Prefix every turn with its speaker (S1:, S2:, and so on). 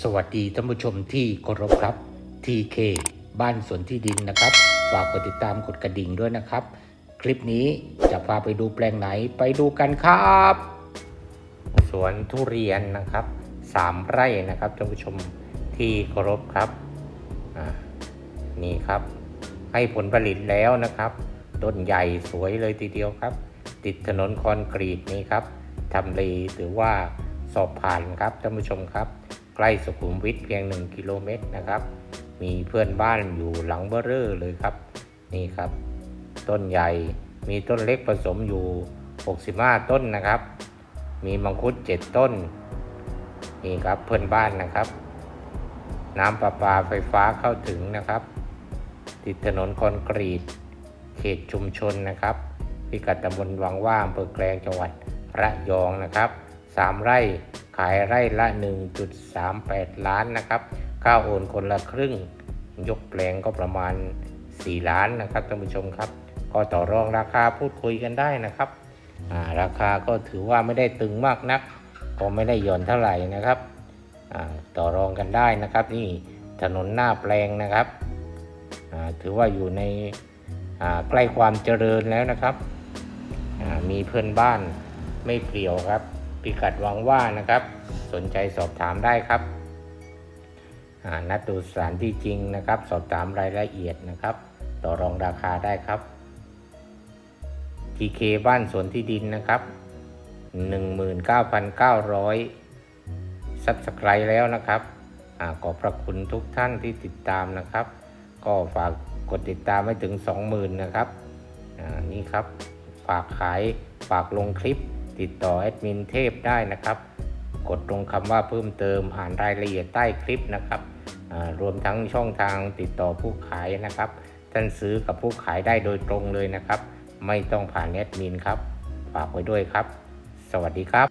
S1: สวัสดีท่านผู้ชมที่เคารพครับ TK บ้านสวนที่ดินนะครับ ฝากกดติดตามกดกระดิ่งด้วยนะครับ คลิปนี้จะพาไปดูแปลงไหนไปดูกันครับ สวนทุเรียนนะครับสามไร่นะครับท่านผู้ชมที่เคารพครับนี่ครับ ให้ผลผลิตแล้วนะครับ ต้นใหญ่สวยเลยทีเดียวครับ ติดถนนคอนกรีตนี่ครับทำเลถือว่าสอบผ่านครับท่านผู้ชมครับ ใกล้สุขุมวิทเพียง 1 กิโลเมตรนะครับ มีเพื่อนบ้านอยู่หลังเบอร์เรอร์เลยครับ นี่ครับ ต้นใหญ่มีต้นเล็กผสมอยู่ 65 ต้นนะครับ มีมังคุด 7 ต้น นี่ครับเพื่อนบ้านนะครับ น้ำประปาไฟฟ้าเข้าถึงนะครับ ติดถนนคอนกรีต เขตชุมชนนะครับพิกัดตำบลวังว่าอำเภอแกลงจังหวัดระยองนะครับ 3 ไร่ ขายไร่ละ 1.38 ล้านนะครับค่าโอนคนละครึ่ง ยกแปลงก็ประมาณ 4 ล้านนะครับท่านผู้ชมครับ ก็ต่อรองราคาพูดคุยกันได้นะครับอ่าราคาก็ถือว่าไม่ได้ตึงมากนัก ก็ไม่ได้หย่อนเท่าไหร่นะครับอ่าต่อรองกันได้นะครับ นี่ถนนหน้าแปลงนะครับอ่าถือว่าอยู่ในอ่าใกล้ความเจริญแล้วนะครับอ่ามีเพื่อนบ้านไม่เปลี่ยวครับ พิกัดวังว่านะครับ สนใจสอบถามได้ครับนัดดูสถานที่จริงนะครับ สอบถามรายละเอียดนะครับ ต่อรองราคาได้ครับ TK บ้านสวนที่ดินนะครับ 19,900ซับสไครต์แล้วนะครับอขอบพระคุณทุกท่านที่ติดตามนะครับ ก็ฝากกดติดตามให้ถึง 20,000 นะครับนี่ครับ ฝากขายฝากลงคลิป ติดต่อแอดมินเทพได้นะครับ กดตรงคำว่าเพิ่มเติมอ่านรายละเอียดใต้คลิปนะครับรวมทั้งช่องทางติดต่อผู้ขายนะครับ ท่านซื้อกับผู้ขายได้โดยตรงเลยนะครับ ไม่ต้องผ่านแอดมินครับ ฝากไว้ด้วยครับ สวัสดีครับ